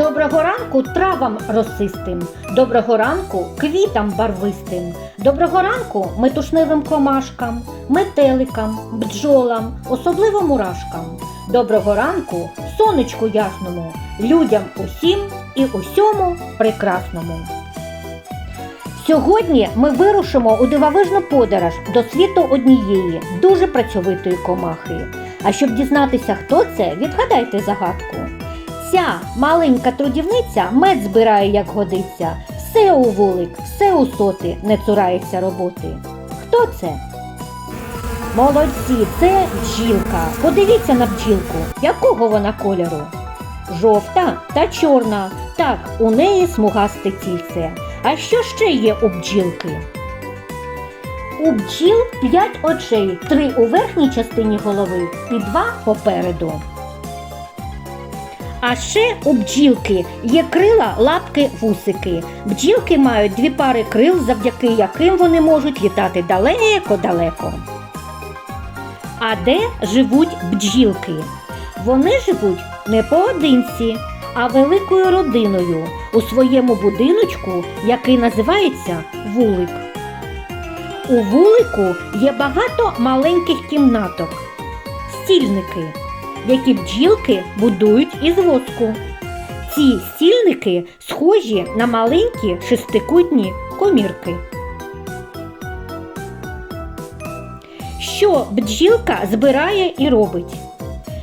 Доброго ранку травам росистим, доброго ранку квітам барвистим, доброго ранку метушневим комашкам, метеликам, бджолам, особливо мурашкам. Доброго ранку сонечку ясному, людям усім і усьому прекрасному. Сьогодні ми вирушимо у дивовижну подорож до світу однієї дуже працьовитої комахи. А щоб дізнатися, хто це, відгадайте загадку. Ця маленька трудівниця мед збирає, як годиться, все у вулик, все у соти, не цурається роботи. Хто це? Молодці, це бджілка. Подивіться на бджілку, якого вона кольору? Жовта та чорна. Так, у неї смугасте тільце. А що ще є у бджілки? У бджіл п'ять очей, три у верхній частині голови і два попереду. А ще у бджілки є крила, лапки, вусики. Бджілки мають дві пари крил, завдяки яким вони можуть літати далеко-далеко. А де живуть бджілки? Вони живуть не поодинці, а великою родиною у своєму будиночку, який називається вулик. У вулику є багато маленьких кімнаток, стільники, які бджілки будують із воску. Ці стільники схожі на маленькі шестикутні комірки. Що бджілка збирає і робить?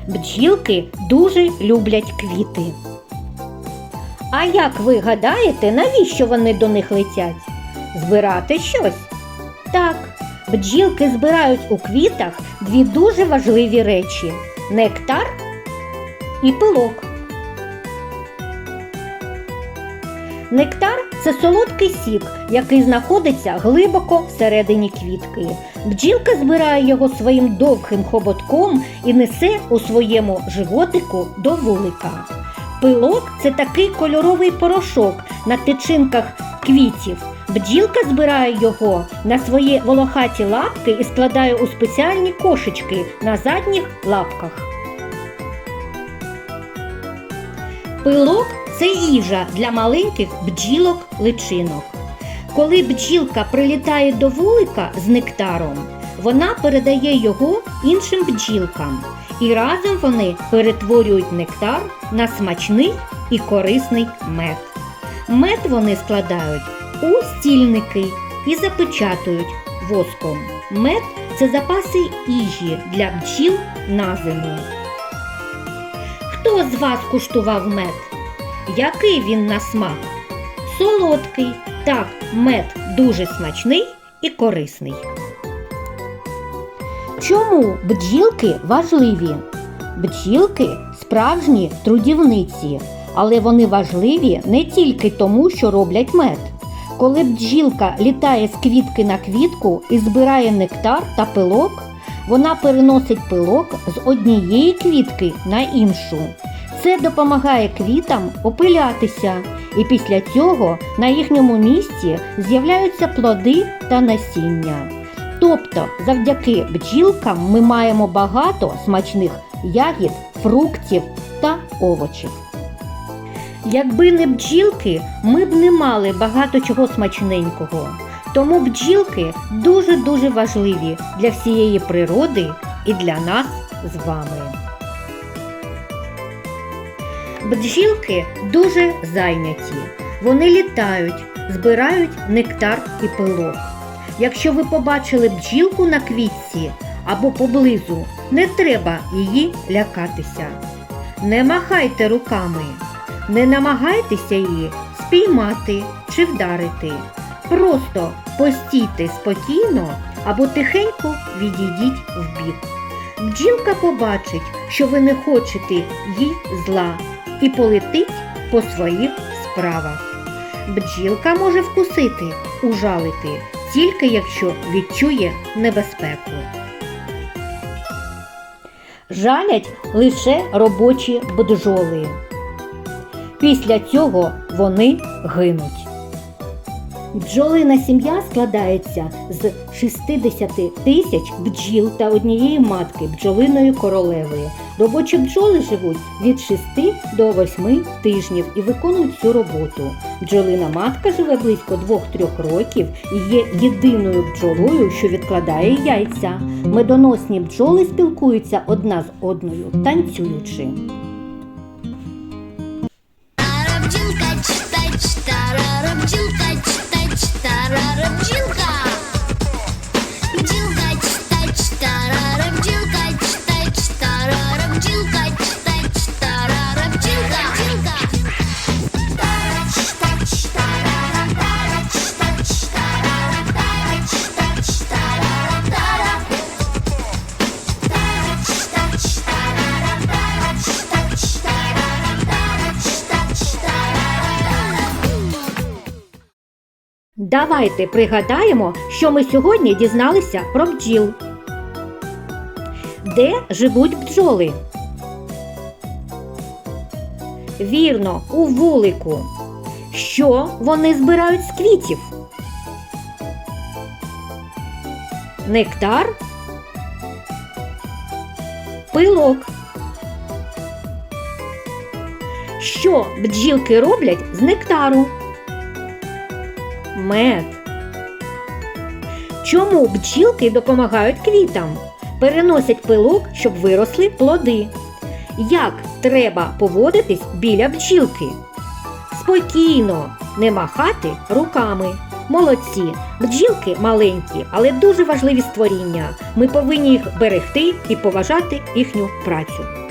Бджілки дуже люблять квіти. А як ви гадаєте, навіщо вони до них летять? Збирати щось? Так, бджілки збирають у квітах дві дуже важливі речі нектар і пилок. Нектар це солодкий сік, який знаходиться глибоко всередині квітки. Бджілка збирає його своїм довгим хоботком і несе у своєму животику до вулика. Пилок це такий кольоровий порошок на тичинках квітів. Бджілка збирає його на свої волохаті лапки і складає у спеціальні кошечки на задніх лапках. Пилок це їжа для маленьких бджілок-личинок. Коли бджілка прилітає до вулика з нектаром, вона передає його іншим бджілкам, і разом вони перетворюють нектар на смачний і корисний мед. Мед вони складають у стільники і запечатують воском. Мед це запаси їжі для бджіл на зиму. Хто з вас куштував мед? Який він на смак? Солодкий. Так, мед дуже смачний і корисний. Чому бджілки важливі? Бджілки справжні трудівниці, але вони важливі не тільки тому, що роблять мед. Коли бджілка літає з квітки на квітку і збирає нектар та пилок, вона переносить пилок з однієї квітки на іншу. Це допомагає квітам опилятися, і після цього на їхньому місці з'являються плоди та насіння. Тобто, завдяки бджілкам ми маємо багато смачних ягід, фруктів та овочів. Якби не бджілки, ми б не мали багато чого смачненького. Тому бджілки дуже-дуже важливі для всієї природи і для нас з вами. Бджілки дуже зайняті. Вони літають, збирають нектар і пилок. Якщо ви побачили бджілку на квітці або поблизу, не треба її лякатися. Не махайте руками, не намагайтеся її спіймати чи вдарити. Просто постійте спокійно або тихенько відійдіть вбік. Бджілка побачить, що ви не хочете їй зла і полетить по своїх справах. Бджілка може вкусити, ужалити, тільки якщо відчує небезпеку. Жалять лише робочі бджоли. Після цього вони гинуть. Бджолина сім'я складається з 60 тисяч бджіл та однієї матки бджолиної королеви. Робочі бджоли живуть від 6 до 8 тижнів і виконують цю роботу. Бджолина матка живе близько 2-3 років і є єдиною бджолою, що відкладає яйця. Медоносні бджоли спілкуються одна з одною, танцюючи. Давайте пригадаємо, що ми сьогодні дізналися про бджіл. Де живуть бджоли? Вірно, у вулику. Що вони збирають з квітів? Нектар? Пилок. Що бджілки роблять з нектару? Мед. Чому бджілки допомагають квітам? Переносять пилок, щоб виросли плоди. Як треба поводитись біля бджілки? Спокійно, не махати руками. Молодці, бджілки маленькі, але дуже важливі створіння. Ми повинні їх берегти і поважати їхню працю.